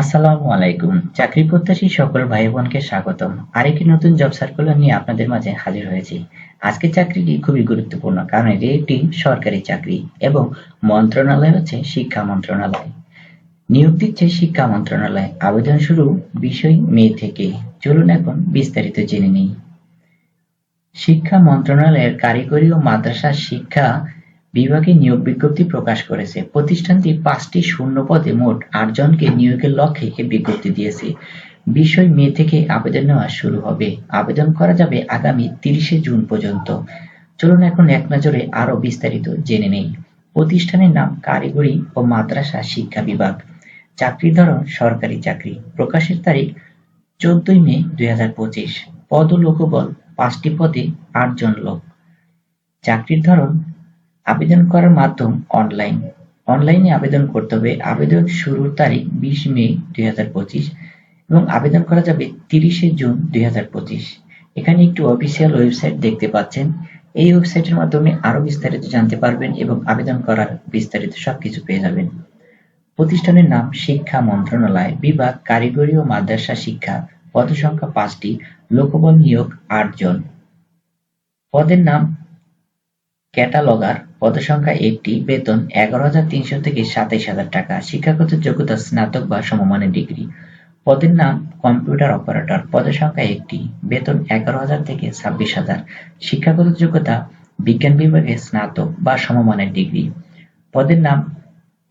আসসালামু আলাইকুম। চাকরি প্রত্যাশী সকল ভাই বোনকে স্বাগতম। আরেকটি নতুন জব সার্কুলার নিয়ে আপনাদের মাঝে হাজির হয়েছি। আজকের চাকরিটি খুবই গুরুত্বপূর্ণ, কারণ এটি একটি সরকারি চাকরি এবং মন্ত্রণালয় হচ্ছে শিক্ষা মন্ত্রণালয়। নিয়োগ দিচ্ছে শিক্ষা মন্ত্রণালয়। আবেদন শুরু বিষয় মে থেকে। চলুন এখন বিস্তারিত জেনে নিই। শিক্ষা মন্ত্রণালয়ের কারিগরি ও মাদ্রাসা শিক্ষা বিভাগে নিয়োগ বিজ্ঞপ্তি প্রকাশ করেছে। প্রতিষ্ঠানটি পাঁচটি শূন্য পদে মোট আট জনকে নিয়োগের লক্ষ্যে এ বিজ্ঞপ্তি দিয়েছে। বিশই মে থেকে আবেদন নেওয়া শুরু হবে। আবেদন করা যাবে আগামী তিরিশে জুন পর্যন্ত। চলুন এখন এক নজরে আরও বিস্তারিত জেনে নেই। প্রতিষ্ঠানের নাম কারিগরি ও মাদ্রাসা শিক্ষা বিভাগ। চাকরির ধরন সরকারি চাকরি। প্রকাশের তারিখ চোদ্দই মে দুই হাজার পঁচিশ। পদ ও লোকবল পাঁচটি পদে আটজন লোক। চাকরির ধরন আবেদন করার মাধ্যম অনলাইন অনলাইনে আবেদন করতে হবে। আবেদন শুরুর তারিখ বিশ মে দুই হাজার পঁচিশ এবং আবেদন করা যাবে তিরিশে জুন দুই হাজার পঁচিশ। এখানে একটি অফিসিয়াল ওয়েবসাইট দেখতে পাচ্ছেন। এই ওয়েবসাইটের মাধ্যমে আরও বিস্তারিত জানতে পারবেন এবং আবেদন করার বিস্তারিত সবকিছু পেয়ে যাবেন। প্রতিষ্ঠানের নাম শিক্ষা মন্ত্রণালয়, বিভাগ কারিগরি ও মাদ্রাসা শিক্ষা, পদসংখ্যা পাঁচটি, লোকবল নিয়োগ আট জন পদের নাম ক্যাটালগার পদসংখ্যা একটি, বেতন এগারো হাজার তিনশো থেকে সাতাইশ হাজার টাকা, শিক্ষাগত যোগ্যতা স্নাতক বা সমমানের ডিগ্রি। পদের নাম কম্পিউটার অপারেটর পদের পদসংখ্যা একটি, বেতন এগারো হাজার থেকে ছাব্বিশ হাজার, শিক্ষাগত যোগ্যতা বিজ্ঞান বিভাগে স্নাতক বা সমমানের ডিগ্রি। পদের নাম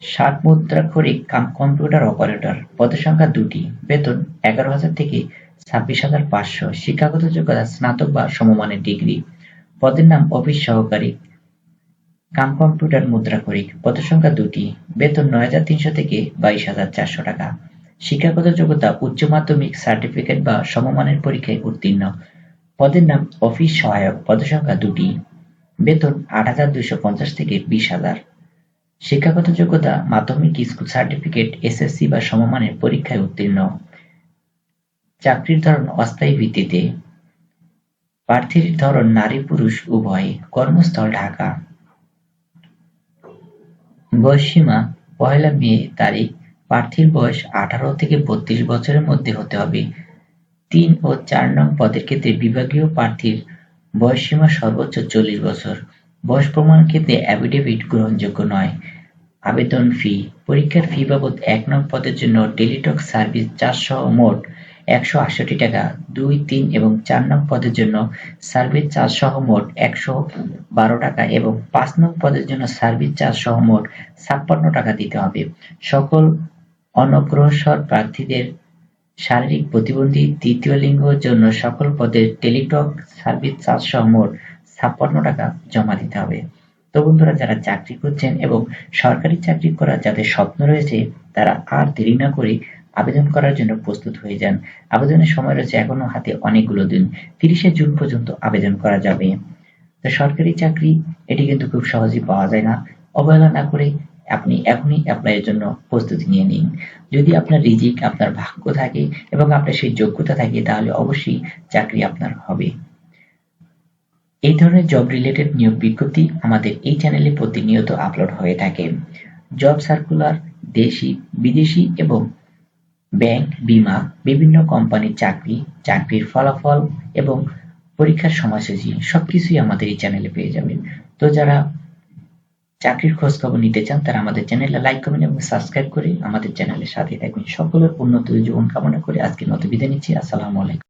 ষাট মুদ্রাক্ষরিক কাম কম্পিউটার অপারেটর পদের পদসংখ্যা দুটি, বেতন এগারো হাজার থেকে ছাব্বিশ হাজার পাঁচশো, শিক্ষাগত যোগ্যতা স্নাতক বা সমমানের ডিগ্রি। পদের নাম অফিস সহকারী, কাম কম্পিউটার মুদ্রাক্ষরিক পদসংখ্যা দুটি। বেতন নয় হাজার তিনশো থেকে বাইশ হাজার চারশো টাকা। শিক্ষাগত যোগ্যতা উচ্চ মাধ্যমিক সার্টিফিকেট বা সমমানের পরীক্ষায় উত্তীর্ণ। পদের নাম অফিস সহায়ক। পদসংখ্যা দুটি। বেতন আট হাজার দুইশো পঞ্চাশ থেকে বিশ হাজার। শিক্ষাগত যোগ্যতা মাধ্যমিক স্কুল সার্টিফিকেট, এসএসসি বা সমমানের পরীক্ষায় উত্তীর্ণ। চাকরির ধরন অস্থায়ী ভিত্তিতে। প্রার্থীর ধরন নারী পুরুষ উভয় কর্মস্থল ঢাকা। বয়সসীমা পয়লা মে তারিখ প্রার্থীর বয়স আঠারো থেকে বত্রিশ বছরের মধ্যে হতে হবে। তিন ও চার নং পদের ক্ষেত্রে বিভাগীয় প্রার্থীর বয়সসীমা সর্বোচ্চ চল্লিশ বছর। বয়স প্রমাণ ক্ষেত্রে অ্যাফিডেভিট গ্রহণযোগ্য নয়। আবেদন ফি। পরীক্ষার ফি বাবদ এক নং পদের জন্য টেলিটক সার্ভিস চারশো মোট একশো আটষট্টি টাকা। দুই, তিন এবং চার নং পদের জন্য সার্ভিস চার্জ সহ মোট একশো বারো টাকা এবং পাঁচ নং পদের জন্য সার্ভিস চার্জ সহ মোট ছাপ্পান্ন টাকা দিতে হবে। সকল অনগ্রসর প্রার্থীদের শারীরিক প্রতিবন্ধী তৃতীয় লিঙ্গের জন্য সকল পদের টেলিটক সার্ভিস চার্জ সহ মোট ছাপ্পান্ন টাকা জমা দিতে হবে। তো বন্ধুরা, যারা চাকরি করছেন এবং সরকারি চাকরি করার যাদের স্বপ্ন রয়েছে, তারা আর দেরি না করে আবেদন করার জন্য প্রস্তুত হয়ে যান। আবেদনের সময় রয়েছে এখনও হাতে অনেকগুলো দিন। তিরিশে জুন পর্যন্ত আবেদন করা যাবে। তো সরকারি চাকরি, এটি কিন্তু খুব সহজেই পাওয়া যায় না। অবহেলা না করে আপনি এখনই অ্যাপ্লাইয়ের জন্য প্রস্তুতি নিয়ে নিন। যদি আপনার রিজিক, আপনার ভাগ্য থাকে এবং আপনার সেই যোগ্যতা থাকে, তাহলে অবশ্যই চাকরি আপনার হবে। এই ধরনের জব রিলেটেড নিয়োগ বিজ্ঞপ্তি আমাদের এই চ্যানেলে প্রতিনিয়ত আপলোড হয়ে থাকে। জব সার্কুলার দেশি, বিদেশি এবং ব্যাংক, বীমা, বিভিন্ন কোম্পানির চাকরি, চাকরির ফলাফল এবং পরীক্ষার সময়সূচি, সবকিছুই আমাদের এই চ্যানেলে পেয়ে যাবেন। তো যারা চাকরির খোঁজ খবর নিতে চান, তারা আমাদের চ্যানেলে লাইক করবেন এবং সাবস্ক্রাইব করে আমাদের চ্যানেলের সাথে থাকবেন। সকলের উন্নত জীবন কামনা করে আজকে মতো বিদায় নিচ্ছি। আসসালামু আলাইকুম।